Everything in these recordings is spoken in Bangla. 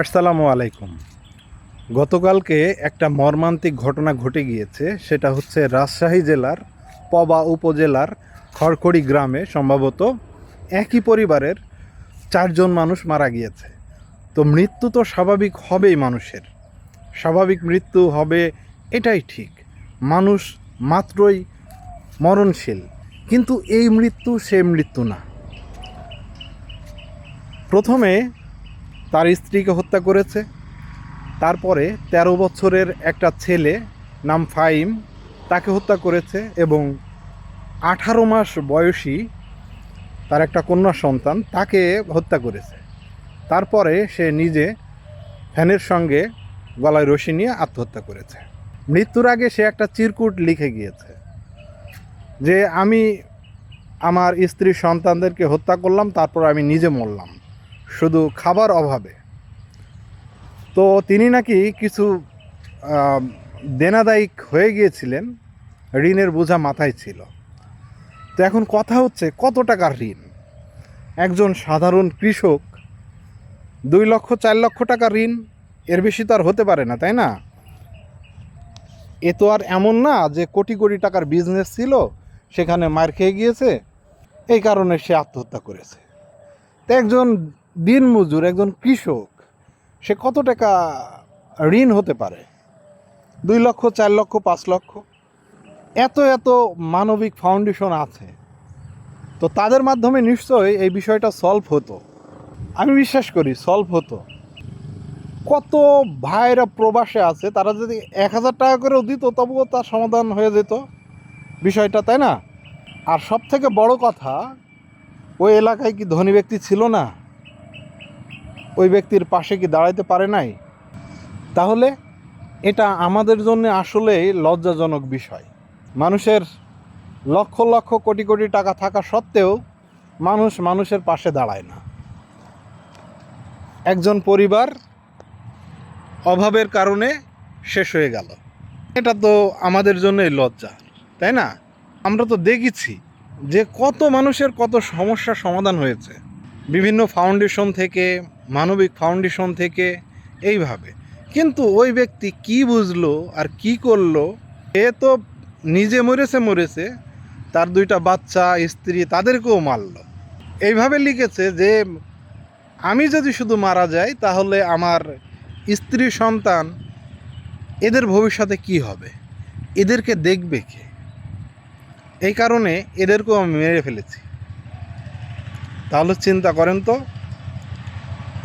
আসসালামু আলাইকুম। গতকালকে একটা মর্মান্তিক ঘটনা ঘটে গিয়েছে, সেটা হচ্ছে রাজশাহী জেলার পবা উপজেলার খড়খড়ি গ্রামে সম্ভবত একই পরিবারের চারজন মানুষ মারা গিয়েছে। তো মৃত্যু তো স্বাভাবিক হবেই মানুষের। স্বাভাবিক মৃত্যু হবে এটাই ঠিক। মানুষ মাত্রই মরণশীল, কিন্তু এই মৃত্যু সে মৃত্যু না। প্রথমে তার স্ত্রীকে হত্যা করেছে। তারপরে ১৩ বছরের একটা ছেলে নাম ফাইম তাকে হত্যা করেছে এবং আঠারো মাস বয়সী তার একটা কন্যা সন্তান তাকে হত্যা করেছে। তারপরে সে নিজে ফ্যানের সঙ্গে গলায় রশি নিয়ে আত্মহত্যা করেছে। মৃত্যুর আগে সে একটা চিরকুট লিখে গিয়েছে যে, আমি আমার স্ত্রী সন্তানদেরকে হত্যা করলাম, তারপর আমি নিজে মরলাম। শুধু খাবার অভাবে। তো তিনি নাকি কিছু দেনাদায়িক হয়ে গিয়েছিলেন, ঋণের বোঝা মাথায় ছিল। তো এখন কথা হচ্ছে, কত টাকার ঋণ? একজন সাধারণ কৃষক, দুই লক্ষ, চার লক্ষ টাকা ঋণ, এর বেশি তো আর হতে পারে না, তাই না? এ তো আর এমন না যে কোটি কোটি টাকার বিজনেস ছিল, সেখানে মার খেয়ে গিয়েছে, এই কারণে সে আত্মহত্যা করেছে। তো একজন দিনমজুর একজন কৃষক, সে কত টাকা ঋণ হতে পারে? দুই লক্ষ, চার লক্ষ, পাঁচ লক্ষ? এত এত মানবিক ফাউন্ডেশন আছে। তো তাদের মাধ্যমে নিশ্চয়ই এই বিষয়টা সলভ হতো। আমি বিশ্বাস করি সলভ হতো। কত ভাইরা প্রবাসে আছে, তারা যদি এক হাজার টাকা করেও দিত, তবুও তার সমাধান হয়ে যেত। বিষয়টা, তাই না? আর সব থেকে বড় কথা, ওই এলাকায় কি ধনী ব্যক্তি ছিল না? ওই ব্যক্তির পাশে কি দাঁড়াইতে পারে নাই? তাহলে এটা আমাদের জন্য আসলেই লজ্জাজনক বিষয়। মানুষের লক্ষ লক্ষ কোটি কোটি টাকা থাকা সত্ত্বেও মানুষ মানুষের পাশে দাঁড়ায় না। একজন পরিবার অভাবের কারণে শেষ হয়ে গেল। এটা তো আমাদের জন্যই লজ্জা, তাই না? আমরা তো দেখেছি যে কত মানুষের কত সমস্যার সমাধান হয়েছে। বিভিন্ন ফাউন্ডেশন থেকে মানবিক ফাউন্ডেশন থেকে এইভাবে। কিন্তু ওই ব্যক্তি কি বুঝলো আর কি করল এ তো নিজে মরেছে মরেছে, তার দুইটা বাচ্চা, স্ত্রী তাদেরকেও মারলো। এইভাবে লিখেছে যে, আমি যদি শুধু মারা যাই, তাহলে আমার স্ত্রী সন্তান এদের ভবিষ্যতে কি হবে? এদেরকে দেখবে কে? এই কারণে এদেরকেও আমি মেরে ফেলেছি। তাহলে চিন্তা করেন তো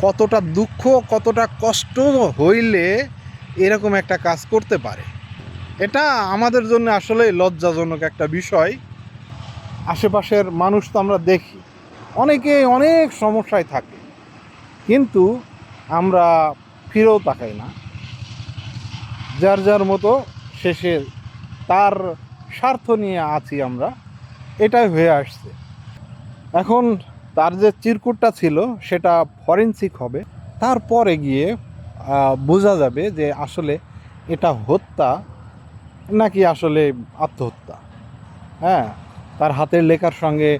কতটা দুঃখ, কতটা কষ্ট হইলে এরকম একটা কাজ করতে পারে। এটা আমাদের জন্য আসলে লজ্জাজনক একটা বিষয়। আশেপাশের মানুষ তো আমরা দেখি। অনেকে অনেক সমস্যায় থাকে। কিন্তু আমরা ফিরেও তাকাই না। যার যার মতো শেষে তার স্বার্থ নিয়ে আছি আমরা। এটাই হয়ে আসছে। এখন তার যে চিরকুটটা ছিল, সেটা ফরেন্সিক হবে। তারপরে গিয়ে বোঝা যাবে যে আসলে এটা হত্যা নাকি আসলে আত্মহত্যা। হ্যাঁ তার হাতের লেখার সঙ্গে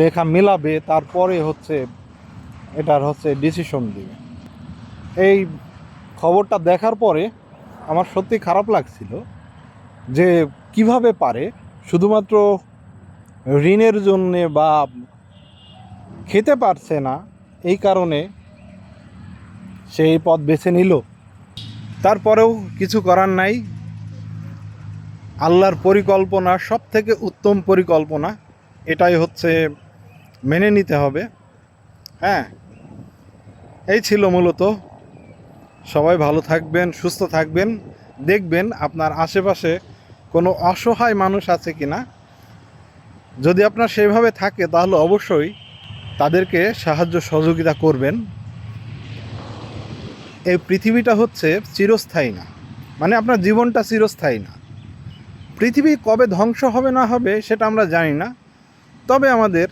লেখা মেলাবে, তারপরে হচ্ছে এটার হচ্ছে ডিসিশন দিবে। এই খবরটা দেখার পরে আমার সত্যি খারাপ লাগছিল যে কীভাবে পারে, শুধুমাত্র ঋণের জন্যে বা খেতে পারছে না, এই কারণে সেই পথ বেছে নিল। তারপরেও কিছু করার নাই। আল্লাহর পরিকল্পনা সব থেকে উত্তম পরিকল্পনা, এটাই হচ্ছে মেনে নিতে হবে। হ্যাঁ এই ছিল মূলত। সবাই ভালো থাকবেন, সুস্থ থাকবেন। দেখবেন আপনার আশেপাশে কোনো অসহায় মানুষ আছে কি না যদি আপনার সেইভাবে থাকে, তাহলে অবশ্যই তাদেরকে সাহায্য সহযোগিতা করবেন। এই পৃথিবীটা হচ্ছে চিরস্থায়ী না। মানে আপনার জীবনটা চিরস্থায়ী না। পৃথিবী কবে ধ্বংস হবে না হবে সেটা আমরা জানি না। তবে আমাদের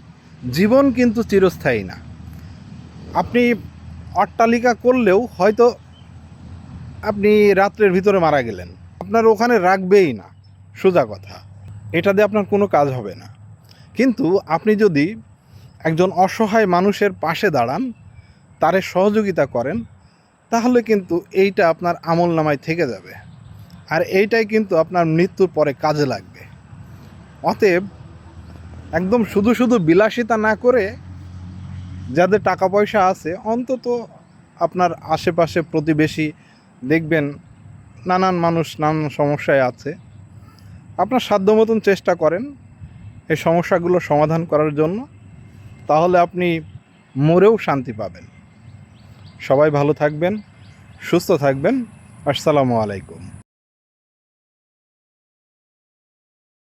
জীবন কিন্তু চিরস্থায়ী না। আপনি অট্টালিকা করলেও হয়তো আপনি রাত্রের ভিতরে মারা গেলেন। আপনার ওখানে রাখবেই না। সোজা কথা। এটা দিয়ে আপনার কোনো কাজ হবে না। কিন্তু আপনি যদি একজন অসহায় মানুষের পাশে দাঁড়ান, তারে সহযোগিতা করেন, তাহলে কিন্তু এইটা আপনার আমল নামায় থেকে যাবে। আর এইটাই কিন্তু আপনার মৃত্যুর পরে কাজে লাগবে। অতএব একদম শুধু শুধু বিলাসিতা না করে যাদের টাকা পয়সা আছে, অন্তত আপনার আশেপাশে প্রতিবেশী দেখবেন, নানান মানুষ নানান সমস্যায় আছে। আপনার সাধ্য মতন চেষ্টা করেন এই সমস্যাগুলো সমাধান করার জন্য। তাহলে আপনি মরেও শান্তি পাবেন। সবাই ভালো থাকবেন সুস্থ থাকবেন। আসসালামু আলাইকুম।